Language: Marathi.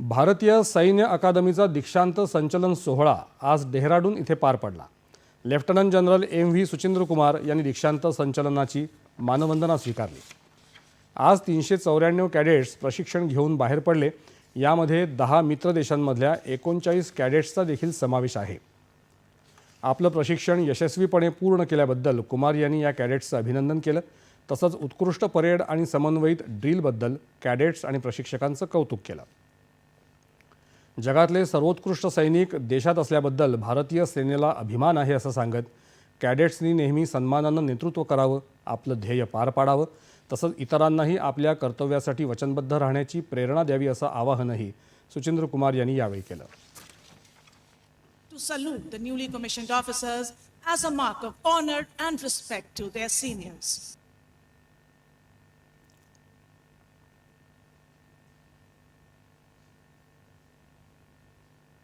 भारतीय सैन्य अकादमीचा दीक्षांत संचलन सोहळा आज डेहराडून इथे पार पडला. Lieutenant general M V Suchindra Kumar यांनी दीक्षांत संचलनाची मानवंदना स्वीकारली. आज तीनशे चौऱ्याण्णव कॅडेट्स प्रशिक्षण घेऊन बाहेर पडले. यामध्ये दहा मित्र देशांमधल्या एकोणचाळीस कॅडेट्सचा देखील समावेश आहे. आपलं प्रशिक्षण यशस्वीपणे पूर्ण केल्याबद्दल कुमार यांनी या कॅडेट्सचं अभिनंदन केलं. तसंच उत्कृष्ट परेड आणि समन्वयित ड्रिलबद्दल कॅडेट्स आणि प्रशिक्षकांचं कौतुक केलं. जगातले सर्वोत्कृष्ट सैनिक देशात असल्याबद्दल भारतीय सेनेला अभिमान आहे असं सांगत कॅडेट्सनी नेहमी सन्मानानं नेतृत्व करावं आपलं ध्येय पार पाडावं तसंच इतरांनाही आपल्या कर्तव्यासाठी वचनबद्ध राहण्याची प्रेरणा द्यावी असं आवाहनही सुचिंद्र कुमार यांनी यावेळी केलं. To salute the newly commissioned officers as a mark of honour and respect to their seniors